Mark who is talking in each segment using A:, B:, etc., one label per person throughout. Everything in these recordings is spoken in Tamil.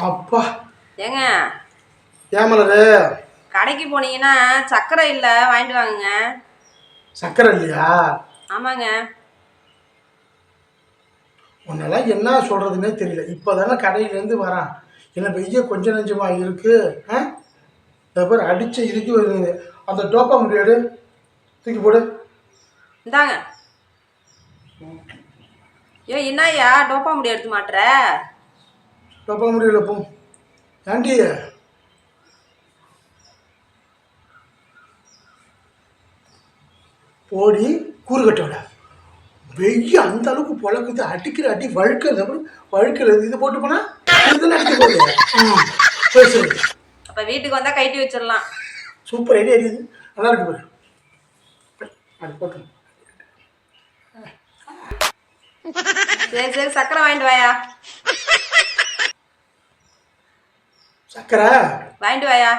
A: அப்பா.
B: ஏங்க.
A: ஏமலரு
B: கடைக்கு போனீங்கன்னா சக்கரை இல்லை வாங்கிட்டு வாங்குங்க.
A: சக்கரை இல்லையா?
B: ஆமாங்க.
A: உன்னெல்லாம் என்ன சொல்கிறதுனே தெரியல. இப்போ தானே கடையிலேருந்து வரான். என்ன வெய்ய கொஞ்சம் நஞ்சமா இருக்கு ஆ? இந்த பேர் அடித்த இதுக்கு வருது. அந்த டோப்பா முடியாடு தூக்கி போடு.
B: இந்தாங்க. ஏ என்னய்யா? டோப்பா முடி எடுத்து மாட்டுற?
A: டோப்பா முடியல போ ஆண்டி. போடி கூறு கட்டோட வெய்ய அந்த அளவுக்கு பொழக்குது அடிக்கிற அடி வழுக்கிறது அப்புறம் வழுக்கிறது இது போட்டு போனா இதுதான் அடிக்க போகுது.
B: அப்போ வீட்டுக்கு வந்தால் கைட்டி வச்சிடலாம்.
A: சூப்பர் ஐடியா அடிக்குது நல்லா இருக்கு பாரு. அது போட்டு
B: சரி சரி சக்கரை வாங்கிட்டு வாயா.
A: சக்கரை?
B: வாங்கிட்டு வாயா.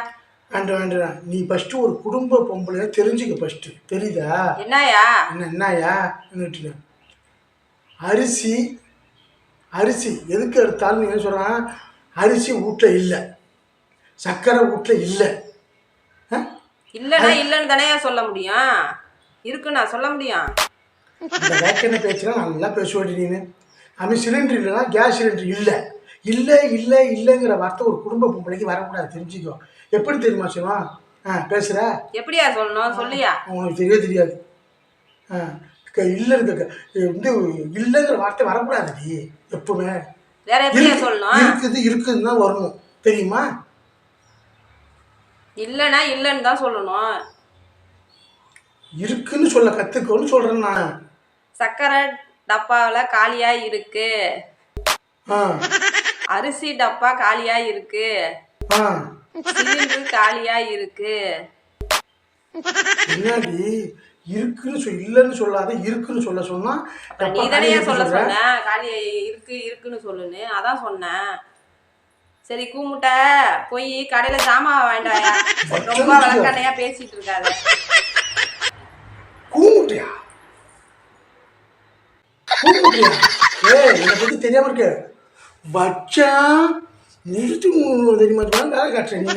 A: வேண்டாம் வேண்டாம் நீ ஃபஸ்ட்டு ஒரு குடும்ப பொம்பளையா தெரிஞ்சுக்க ஃபஸ்ட்டு தெரியுதா?
B: என்னய்யா?
A: என்ன என்னயா என்னட்டு அரிசி அரிசி எதுக்கு எடுத்தாலும் நீ என்ன சொல்கிறான் அரிசி வீட்டில் இல்லை. சக்கரை வீட்டில் இல்லை.
B: இல்லைன்னா இல்லைன்னு தானே சொல்ல முடியும்? இருக்குண்ணா சொல்ல முடியும்?
A: இந்த வேக்கெண்ண பேச்சுலாம் நல்லா பேசுவாடி நீனு. அவன் சிலிண்டர் இல்லைன்னா கேஸ் சிலிண்டர் இல்லை. இல்லை இல்லை இல்லைங்கிற வார்த்தை ஒரு குடும்ப பொம்பளைக்கு வரக்கூடாது தெரிஞ்சுக்கோ. எப்படி தெரியுமா சிவா? ஆ பேசுகிற
B: எப்படியா சொல்லணும்? சொல்லியா?
A: உனக்கு தெரியவே தெரியாது. ஆ க- இல்லை இருக்க க- வந்து இல்லைங்கிற வார்த்தை வரக்கூடாதுடி எப்பவுமே.
B: வேற எப்படியா சொல்லணும்?
A: இருக்குது இருக்குதுன்னு தான் வரணும். தெரியுமா?
B: இல்லைன்னா இல்லைன்னு தான் சொல்லணும்.
A: இருக்குன்னு சொல்ல கற்றுக்கோன்னு சொல்கிறேன் நான்.
B: சக்கரை டப்பாவில் காலியா இருக்கு.
A: ஆ.
B: அரிசி டப்பா காலியா இருக்கு. சிலிண்டர் காலியா இருக்கு.
A: என்னடி? இருக்குன்னு சொல் இல்லைன்னு சொல்லாத இருக்குன்னு சொல்ல சொன்னா
B: நீ தானே சொல்ல சொன்ன? காலி இருக்கு இருக்குன்னு சொல்லுன்னு. அதான் சொன்னேன். சரி கூமுட்டை போய் கடையில ஜாமான் வாங்கிட்டு வாயா ரொம்ப விளக்கண்ணையா பேசிட்டு இருக்காத.
A: கூமுட்டியா? கூமுட்டியா? என்னை பத்தி தெரியாம இருக்கு. வச்சா நிறுத்தி தெரியுமா? வேலை காட்டுறேன்